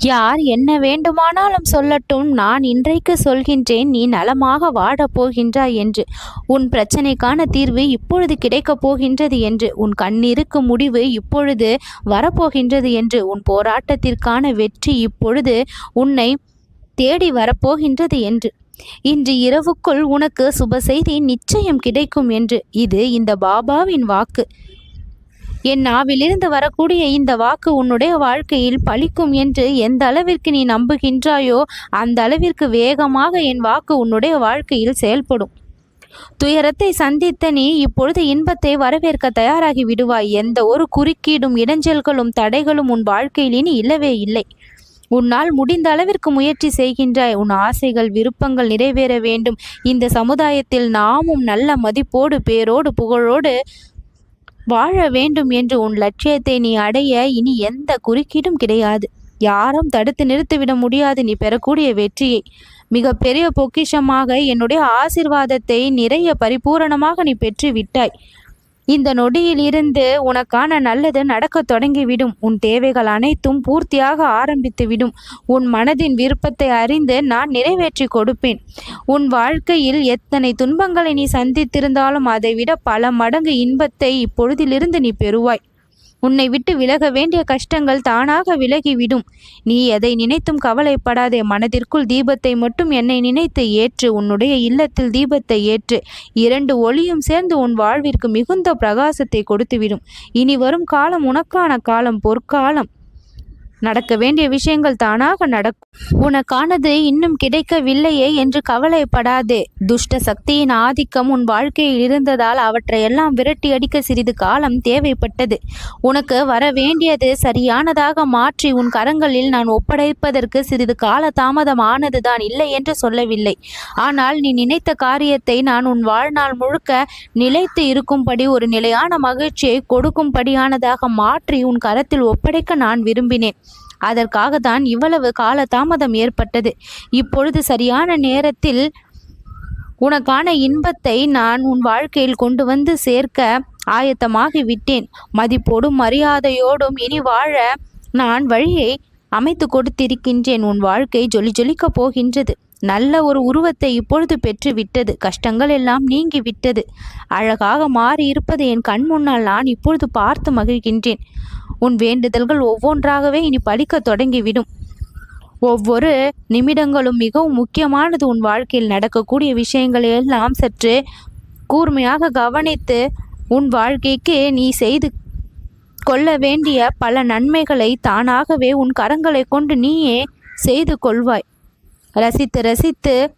யார் என்ன வேண்டுமானாலும் சொல்லட்டும் நான் இன்றைக்கு சொல்கின்றேன் நீ நலமாக வாடப் போகின்றாய் என்று. உன் பிரச்சனைக்கான தீர்வு இப்பொழுது கிடைக்கப் போகின்றது என்று. உன் கண்ணீருக்கு முடிவு இப்பொழுது வரப்போகின்றது என்று. உன் போராட்டத்திற்கான வெற்றி இப்பொழுது உன்னை தேடி வரப்போகின்றது என்று. இன்று இரவுக்குள் உனக்கு சுப செய்தி நிச்சயம் கிடைக்கும் என்று. இது இந்த பாபாவின் வாக்கு. என் நாவிலிருந்து வரக்கூடிய இந்த வாக்கு உன்னுடைய வாழ்க்கையில் பலிக்கும் என்று எந்த அளவிற்கு நீ நம்புகின்றாயோ அந்த அளவிற்கு வேகமாக என் வாக்கு உன்னுடைய வாழ்க்கையில் செயல்படும். துயரத்தை சந்தித்த நீ இப்பொழுது இன்பத்தை வரவேற்க தயாராகி விடுவாய். எந்த ஒரு குறுக்கீடும் இடைஞ்சல்களும் தடைகளும் உன் வாழ்க்கையில் இனி இல்லவே இல்லை. உன்னால் முடிந்த அளவிற்கு முயற்சி செய்கின்றாய். உன் ஆசைகள் விருப்பங்கள் நிறைவேற வேண்டும். இந்த சமுதாயத்தில் நாமும் நல்ல மதிப்போடு பேரோடு புகழோடு வாழ வேண்டும் என்று உன் லட்சியத்தை நீ அடைய இனி எந்த குறுக்கீடும் கிடையாது. யாரும் தடுத்து நிறுத்திவிட முடியாது. நீ பெறக்கூடிய வெற்றியை மிக பெரிய பொக்கிஷமாக என்னுடைய ஆசிர்வாதத்தை நிறைய பரிபூரணமாக நீ பெற்று விட்டாய் இந்த நொடியில் இருந்து உனக்கான நல்லது நடக்கத் தொடங்கிவிடும். உன் தேவைகள் அனைத்தும் பூர்த்தியாக ஆரம்பித்துவிடும். உன் மனதின் விருப்பத்தை அறிந்து நான் நிறைவேற்றி கொடுப்பேன். உன் வாழ்க்கையில் எத்தனை துன்பங்களை நீ சந்தித்திருந்தாலும் அதைவிட பல மடங்கு இன்பத்தை இப்பொழுதிலிருந்து நீ பெறுவாய். உன்னை விட்டு விலக வேண்டிய கஷ்டங்கள் தானாக விலகிவிடும். நீ எதை நினைத்தும் கவலைப்படாதே. மனதிற்குள் தீபத்தை மட்டும் என்னை நினைத்து ஏற்று. உன்னுடைய இல்லத்தில் தீபத்தை ஏற்று. இரண்டு ஒளியும் சேர்ந்து உன் வாழ்விற்கு மிகுந்த பிரகாசத்தை கொடுத்துவிடும். இனி வரும் காலம் உனக்கான காலம். பொற்காலம். நடக்க வேண்டிய விஷயங்கள் தானாக நடக்கும். உனக்கானது இன்னும் கிடைக்கவில்லையே என்று கவலைப்படாதே. துஷ்ட சக்தியின் ஆதிக்கம் உன் வாழ்க்கையில் இருந்ததால் அவற்றை எல்லாம் விரட்டி அடிக்க சிறிது காலம் தேவைப்பட்டது. உனக்கு வர வேண்டியது சரியானதாக மாற்றி உன் கரங்களில் நான் ஒப்படைப்பதற்கு சிறிது கால தாமதம் ஆனதுதான் இல்லை என்று சொல்லவில்லை. ஆனால் நீ நினைத்த காரியத்தை நான் உன் வாழ்நாள் முழுக்க நிலைத்து இருக்கும்படி ஒரு நிலையான மகிழ்ச்சியை கொடுக்கும்படியானதாக மாற்றி உன் கரத்தில் ஒப்படைக்க நான் விரும்பினேன். அதற்காக தான் இவ்வளவு கால தாமதம் ஏற்பட்டது. இப்பொழுது சரியான நேரத்தில் உனக்கான இன்பத்தை நான் உன் வாழ்க்கையில் கொண்டு வந்து சேர்க்க ஆயத்தமாகி விட்டேன். மதிப்போடும் மரியாதையோடும் இனி வாழ நான் வழியை அமைத்து கொடுத்திருக்கின்றேன். உன் வாழ்க்கை ஜொலி ஜொலிக்கப் போகின்றது. நல்ல ஒரு உருவத்தை இப்பொழுது பெற்று விட்டது கஷ்டங்கள் எல்லாம் நீங்கி விட்டது அழகாக மாறி இருப்பதை என் கண் முன்னால் நான் இப்பொழுது பார்த்து மகிழ்கின்றேன். உன் வேண்டுதல்கள் ஒவ்வொன்றாகவே இனி பலிக்க தொடங்கிவிடும். ஒவ்வொரு நிமிடங்களும் மிகவும் முக்கியமானது உன் வாழ்க்கையில் நடக்கக்கூடிய விஷயங்களை எல்லாம் சற்று கூர்மையாக கவனித்து உன் வாழ்க்கைக்கு நீ செய்து கொள்ள வேண்டிய பல நன்மைகளை தானாகவே உன் கரங்களை கொண்டு நீயே செய்து கொள்வாய். ரசித்து ரசித்து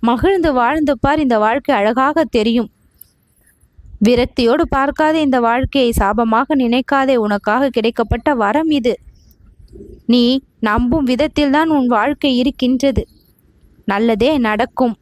மகிழ்ந்து வாழ்ந்து பார். இந்த வாழ்க்கை அழகாக தெரியும். விரக்தியோடு பார்க்காதே இந்த வாழ்க்கையை சாபமாக நினைக்காதே. உனக்காக கிடைக்கப்பட்ட வரம் இது. நீ நம்பும் விதத்தில்தான் உன் வாழ்க்கை இருக்கின்றது. நல்லதே நடக்கும்.